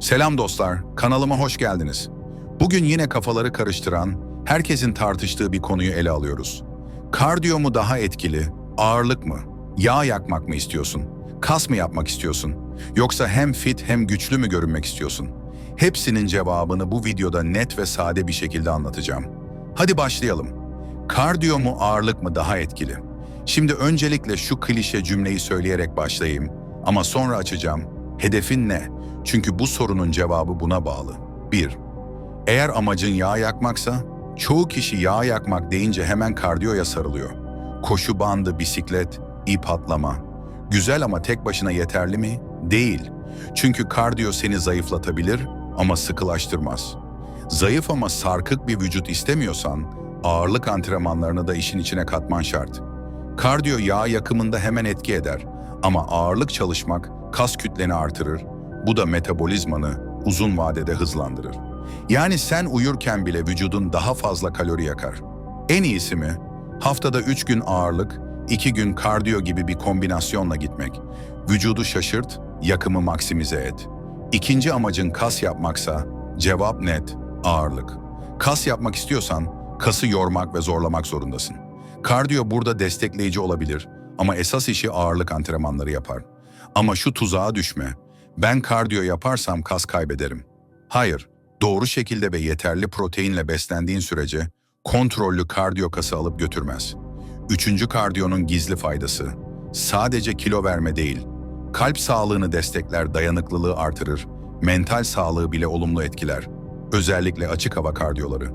Selam dostlar, kanalıma hoş geldiniz. Bugün yine kafaları karıştıran, herkesin tartıştığı bir konuyu ele alıyoruz. Kardiyo mu daha etkili, ağırlık mı? Yağ yakmak mı istiyorsun? Kas mı yapmak istiyorsun? Yoksa hem fit hem güçlü mü görünmek istiyorsun? Hepsinin cevabını bu videoda net ve sade bir şekilde anlatacağım. Hadi başlayalım. Kardiyo mu ağırlık mı daha etkili? Şimdi öncelikle şu klişe cümleyi söyleyerek başlayayım ama sonra açacağım. Hedefin ne? Çünkü bu sorunun cevabı buna bağlı. 1. Eğer amacın yağ yakmaksa, çoğu kişi yağ yakmak deyince hemen kardiyoya sarılıyor. Koşu bandı, bisiklet, ip atlama. Güzel ama tek başına yeterli mi? Değil. Çünkü kardiyo seni zayıflatabilir ama sıkılaştırmaz. Zayıf ama sarkık bir vücut istemiyorsan, ağırlık antrenmanlarını da işin içine katman şart. Kardiyo yağ yakımında hemen etki eder ama ağırlık çalışmak kas kütleni artırır. Bu da metabolizmanı uzun vadede hızlandırır. Yani sen uyurken bile vücudun daha fazla kalori yakar. En iyisi mi? Haftada 3 gün ağırlık, 2 gün kardiyo gibi bir kombinasyonla gitmek. Vücudu şaşırt, yakımı maksimize et. İkinci amacın kas yapmaksa cevap net, ağırlık. Kas yapmak istiyorsan kası yormak ve zorlamak zorundasın. Kardiyo burada destekleyici olabilir ama esas işi ağırlık antrenmanları yapar. Ama şu tuzağa düşme. Ben kardiyo yaparsam kas kaybederim. Hayır, doğru şekilde ve yeterli proteinle beslendiğin sürece kontrollü kardiyo kası alıp götürmez. Üçüncü kardiyonun gizli faydası. Sadece kilo verme değil, kalp sağlığını destekler, dayanıklılığı artırır, mental sağlığı bile olumlu etkiler. Özellikle açık hava kardiyoları.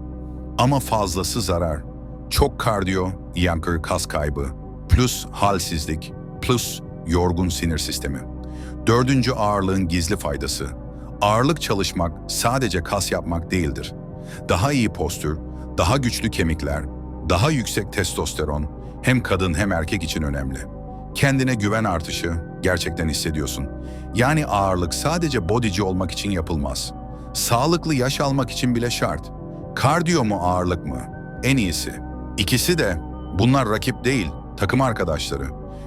Ama fazlası zarar. Çok kardiyo, yankı kas kaybı, plus halsizlik, plus yorgun sinir sistemi. Dördüncü ağırlığın gizli faydası. Ağırlık çalışmak sadece kas yapmak değildir. Daha iyi postür, daha güçlü kemikler, daha yüksek testosteron hem kadın hem erkek için önemli. Kendine güven artışı gerçekten hissediyorsun. Yani ağırlık sadece bodyci olmak için yapılmaz. Sağlıklı yaş almak için bile şart. Kardiyo mu ağırlık mı? En iyisi. İkisi de bunlar rakip değil, takım arkadaşları.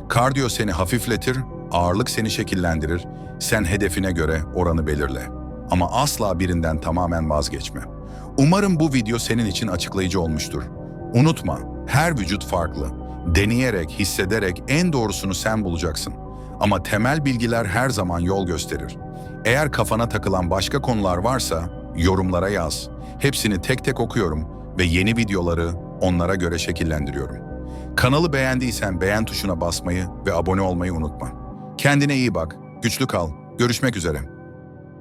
Kardiyo seni hafifletir, ağırlık seni şekillendirir. Sen hedefine göre oranı belirle. Ama asla birinden tamamen vazgeçme. Umarım bu video senin için açıklayıcı olmuştur. Unutma, her vücut farklı. Deneyerek, hissederek en doğrusunu sen bulacaksın. Ama temel bilgiler her zaman yol gösterir. Eğer kafana takılan başka konular varsa yorumlara yaz. Hepsini tek tek okuyorum ve yeni videoları onlara göre şekillendiriyorum. Kanalı beğendiysen beğen tuşuna basmayı ve abone olmayı unutma. Kendine iyi bak, güçlü kal. Görüşmek üzere.